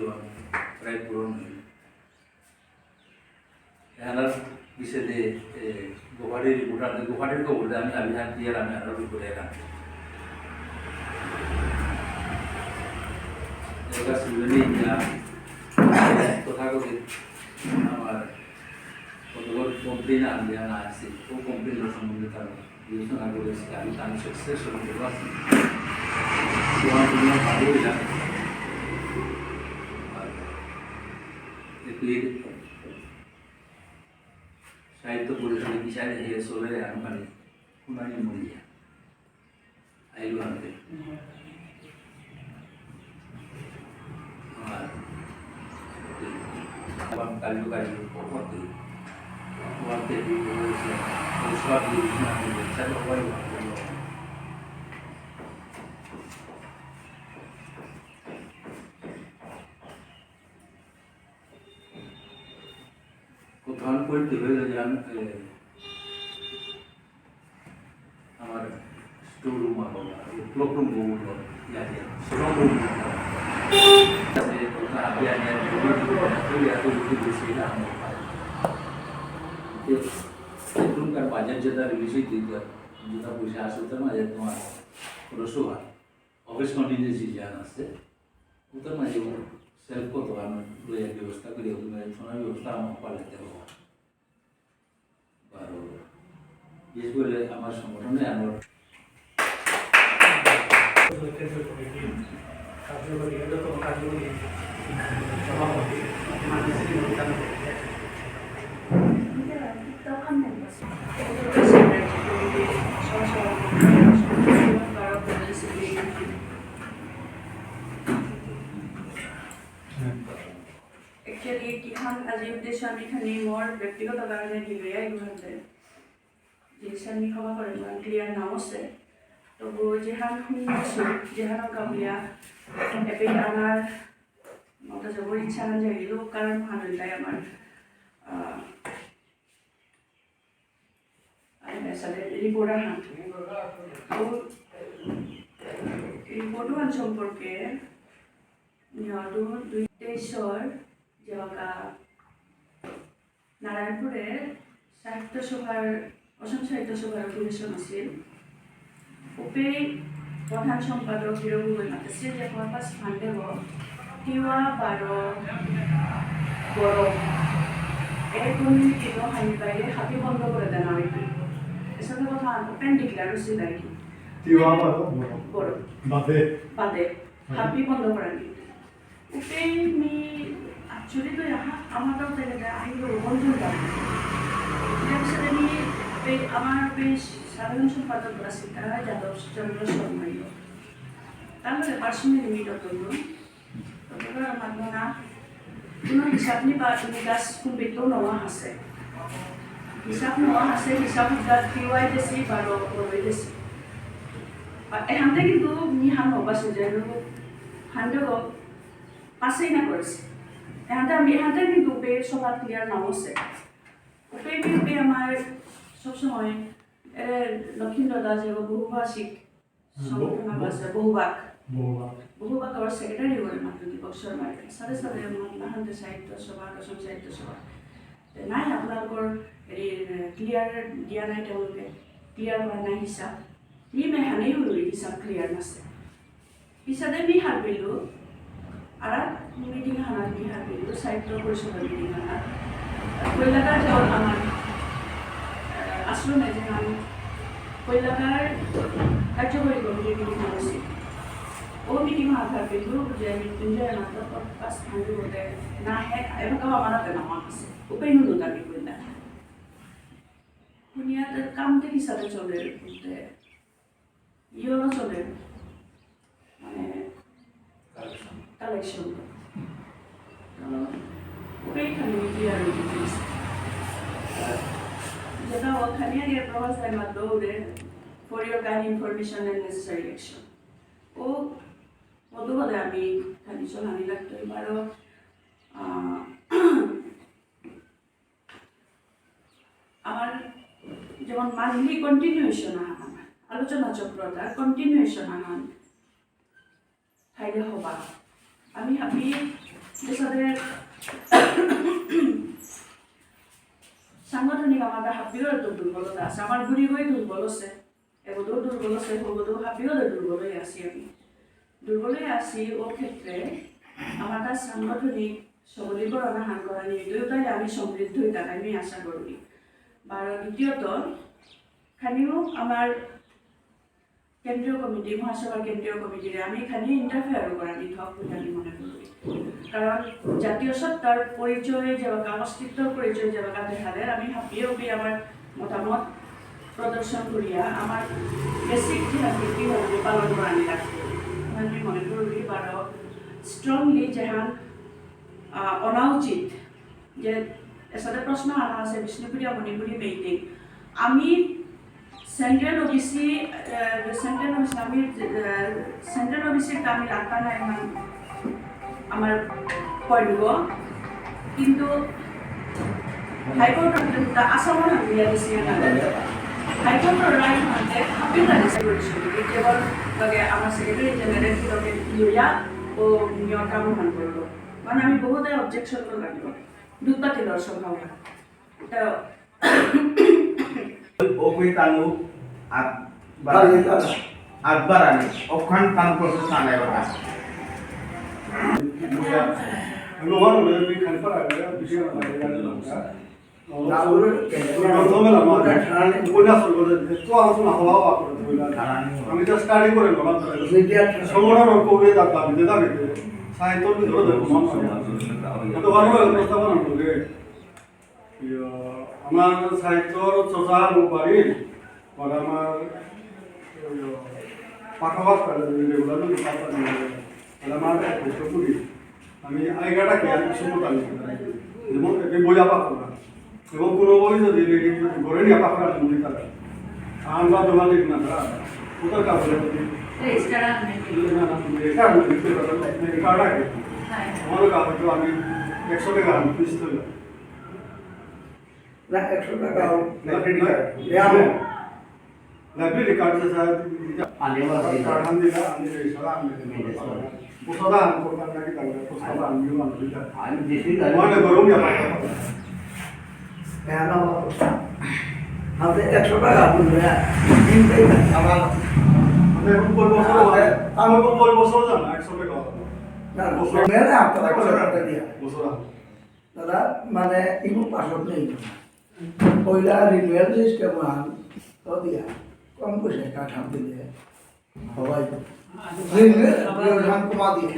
ছিল প্রায় পূরণ হইল। এনার বিষয়ে গুয়াহাটির রিপোর্টার গুয়াহাটির খবর আমি আবিহান দিয়ে আমি আরও এটা সুবিধা তথাকথিত কমপ্লেন আমি আনা আছে, ও কমপ্লেনের সম্বন্ধে তার বিবেচনা করেছে। আমি তার সাকসেস সম্বন্ধে আছি এপির সাহিত্য পরিষদে বিচারে হে সোলে আনমানি কুনানি মরিয়া আইলু আনতে আমার আবার কালু কালু পথে পথে বলেছে সব দিন আমি চালু হয় প্রধান পরিধি হয়ে যান আমার স্টোর রুম হলো ক্লক রুম হলো ইয়াতে স্ট্রং রুম আছে তোমরা আগে আগে ভিডিও এত উঠে গেছে না এখনকার বাজার যেটা রিলিজ দিতে যেটা পয়সা আসতে মাঝে তোমার খরচও হয় অফিস কন্টিনিউসি জ্ঞান আছে ওটার মাঝে সেলফ কত আমি লইয়ার ব্যবস্থা করি থানার ব্যবস্থা আমার পালাতে হবে আর বিশেষ করে আমার সংগঠনে আমার কার্যকরী অন্যতম কার্যকরী কিখন আজিৰ উদ্দেশ্য আমি খানি মোৰ ব্যক্তিগত কাৰণে দিলে ইহঁতে যিখন সভা কৰে মই ক্লিয়াৰ নাম আছে। তবু যেহান শুনিছোঁ যেহানৰ গাঁৱলীয়া এপে আমাৰ মতো যাবৰ ইচ্ছা নাযায়িলেও কাৰণ মানুহ আমাৰ। আসালে রিপোর্ট আহান তো রিপোর্ট আন সম্পর্কে নিহত দুই তেইশর নারায়ণপুরের সাহিত্য সভার অসম সাহিত্য সভার অধিবেশন আছিল। উপে প্রধান সম্পাদক হিরো গগৈ মাতিছে যে কৰ্পাছ ফান্দেব তিৱা বাৰ গৰম। এই কমিউনিটিটো হানি হাতী বন্ধ করে দেন আর কি এসব কথা ওপেন ডিক্লেয়ার হচ্ছে আর কি তিওয়াবা বড় বাদে। বাদে। বন্ধ করেন উপে মি অ্যাকচুয়ালি তো यहाँ আমারও থেকে যায়, আমি এই আমাৰ বেশ সাধারণ সম্পাদক আছিল তারা যাদৱ চন্দ্ৰ শৰ্মাই তাৰমানে পাৰ্চনেলি মিটত কৰিলোঁ তথাপি আমাৰ মনা, কোনো হিচাপ নিবা কোনবিধটো নোহোৱা আছে। হিচাপ নোহোৱা আছে পি ৱাই দিছি বাৰ গৰৈ দিছি। এহাঁতে কিন্তু মি হান নবাছে যে হানতে পাছেই না করেছে এহাঁতে আমি এহাঁতে কিন্তু বে সবার ক্লিয়ার নাম আছে উপে বিপে আমার সবসময় লক্ষ্মীন্দ্র দাস এবং বহুভাষিক বহুবাক বহুবা বহুবাক। আমার সেক্রেটারি করে মাত্র দীপক শর্মাৰ সাথে সাথে মহান্তে সাহিত্য সভা অসম সাহিত্য সভা। নাই আপোনালোকৰ হেৰি ক্লিয়াৰ দিয়া নাই তেওঁলোকে। ক্লিয়াৰ হোৱা নাই হিচাপ। ই মেহানেই হ'ল হিচাপ ক্লিয়াৰ নাছে। পিছতে মি হাৰবিলোঁ আৰু মিটিং হানাত মি হাৰবিলোঁ সাহিত্য পৰিষদৰ মিটিং হানাত কৈলাকাৰ জল আমাৰ আশ্ৰমে যে নাম কৈলাকাৰ কাৰ্যকৰী কমিটিৰ মিটিং হৈছিল ও মিটিং আধাৰ পেল যে মৃত্যুঞ্জয় নাটক পাঁচ খান্দি বোলে নাহে এনেকুৱা আমাৰতে নামাক আছে। উপায় নো দাবি কৰিলা শুনিয়াত কামতে হিচাপে চলে ইয়েও চলে। মানে collection for your kind information and necessary action ও আমি খালি চলানি লাগতো আমার যেমন মান্থলি কন্টিনিউয়েশন আনান আলোচনা চক্রটা কন্টিনিউয়েশন আনান আছে। আমাৰ ঘূৰি গৈ দুৰ্বল আছে। এগোটেও দুর্বল আছে সগোটেও হাবিও দুর্বল হয়ে আছি আমি। দুর্বল হয়ে আছি ও ক্ষেত্রে আমার একটা সাংগঠনিক সবলীকরণ হান করা নিয়ে দুয়োটাই আমি সমৃদ্ধ হয়ে থাকা, আমি আশা করি আর দ্বিতীয়ত, খানিও আমার কেন্দ্রীয় কমিটি মহাসভার কেন্দ্রীয় কমিটিরে আমি খানি ইন্টারফেয়ার করা হক বলে আমি মনে করি কারণ জাতীয় সত্তার পরিচয় যেবাকা অস্তিত্বর পরিচয় যেবাকা দেখালে, আমি হাঁপিয়ে উঠি আমার মতামত প্রদর্শন করিয়া আমার বেসিক নীতি হবে পালন করা লাগবে আমি মনে করি বারো স্ট্রংলি যেহান অনা উচিত যে এসাথে প্রশ্ন আনা আছে বিষ্ণুপুরিয়া মণিপুরি মেইটিং আমি সেন্ট্রাল ওবিসি সেন্ট্রাল ওবিসি আমি সেন্ট্রাল ওবিসির আমি রাখা নাই আমার পড়ব। কিন্তু হাইকোর্টৰ ৰায় মতে হাবিৰ ৰায় কৰিছিল কেৱল লগে। আমাৰ সেক্রেটারি জেনারেল লগে ইউরিয়া ও নিয়তা মহান করল। মানে আমি বহুতে অবজেকশন করে লাগল দুধ বাতিলৰ সম্ভাৱনা তো ওকুই তালু আকবার আনি ওখান তান প্রসেস আনাই ওটা লোহার হলে খালি পারা গেলে আমি তো স্টাডি করে সংগঠন করে যাতাম দিদা দিতে সাহিত্যর ভিতরে দেখো তো ভালো প্রস্তাবনা করে আমার সাহিত্যর চর্চা বাড়ির পরে আমার পাঠাবাস রেগুলার আমার আমি আইগাটাকে আর কিছু যেমন বইয়া পাখরা এবং কোনো বই যদি ঘরে নিয়ে পাখরা নদী তারা আমরা জমা দিক না তারা কোথাও কাপড়ে রেজিস্টার আমি কার্ডাকে আমার কাপড় আমি একশো টাকা আমি পিস তৈরি না একশো টাকা লাইব্রেরি কার্ড দিলা আমি সারা আমি পুস্তকা আন একশো টাকা বলবে আমার আমি কয় বছর জানা একশো টাকা দাদা মানে ইমু পাসত নেই পয়লা রিনুয়াল সিস্টেম আন তো দিয়া কম পয়সা কাঠাম দিলে সবাই কমা দিয়ে।